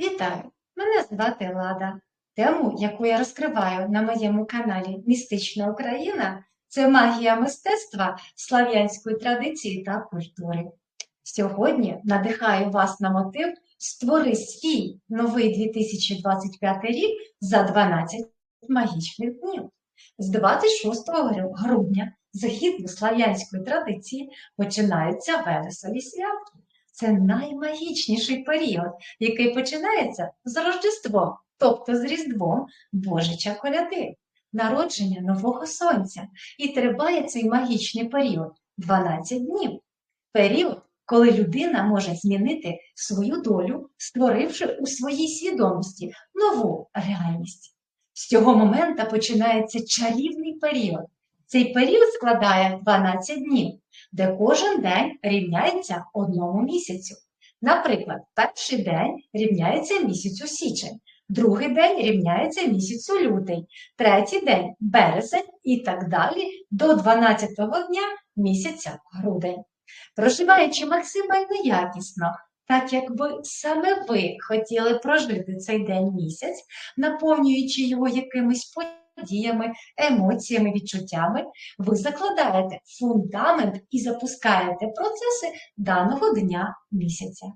Вітаю! Мене звати Лада. Тему, яку я розкриваю на моєму каналі Містична Україна, це магія мистецтва, слав'янської традиції та культури. Сьогодні надихаю вас на мотив Створи свій новий 2025 рік за 12 магічних днів. З 26 гру- грудня згідно слав'янської традиції починаються Велесові святки. Це наймагічніший період, який починається з Рождеством, тобто з Різдвом Божича коляди, народження нового сонця. І триває цей магічний період 12 днів. Період, коли людина може змінити свою долю, створивши у своїй свідомості нову реальність. З цього моменту починається чарівний період. Цей період складає 12 днів, де кожен день рівняється одному місяцю. Наприклад, перший день рівняється місяцю січень, другий день рівняється місяцю лютий, третій день березень і так далі до 12-го дня місяця грудень. Проживаючи максимально якісно, так якби саме ви хотіли прожити цей день місяць, наповнюючи його якимись подіями, емоціями, відчуттями, ви закладаєте фундамент і запускаєте процеси даного дня місяця.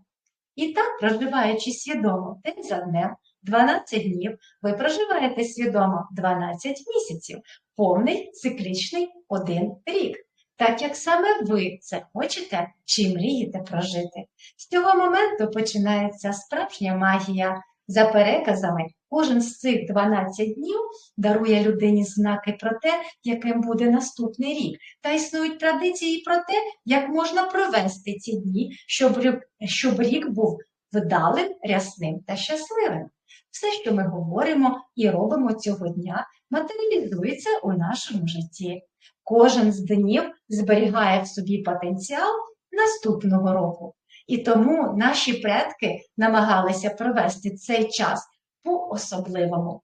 І так, проживаючи свідомо день за днем, 12 днів, ви проживаєте свідомо 12 місяців, повний циклічний один рік. Так як саме ви це хочете чи мрієте прожити. З цього моменту починається справжня магія. За переказами, кожен з цих 12 днів дарує людині знаки про те, яким буде наступний рік. Та існують традиції про те, як можна провести ці дні, щоб щоб рік був вдалим, рясним та щасливим. Все, що ми говоримо і робимо цього дня, матеріалізується у нашому житті. Кожен з днів зберігає в собі потенціал наступного року. І тому наші предки намагалися провести цей час по-особливому.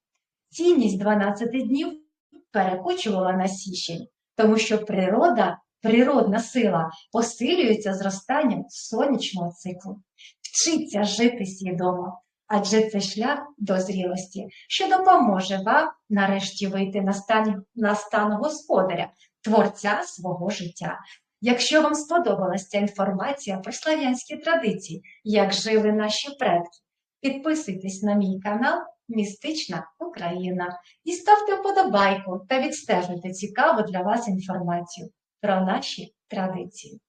Цінність 12 днів перекочувала на січень, тому що природа, природна сила посилюється зростанням сонячного циклу. Вчиться жити свідомо, адже це шлях до зрілості, що допоможе вам нарешті вийти на стан, на стан господаря, творця свого життя. Якщо вам сподобалася ця інформація про слав'янські традиції, як жили наші предки, підписуйтесь на мій канал Містична Україна і ставте вподобайку та відстежуйте цікаву для вас інформацію про наші традиції.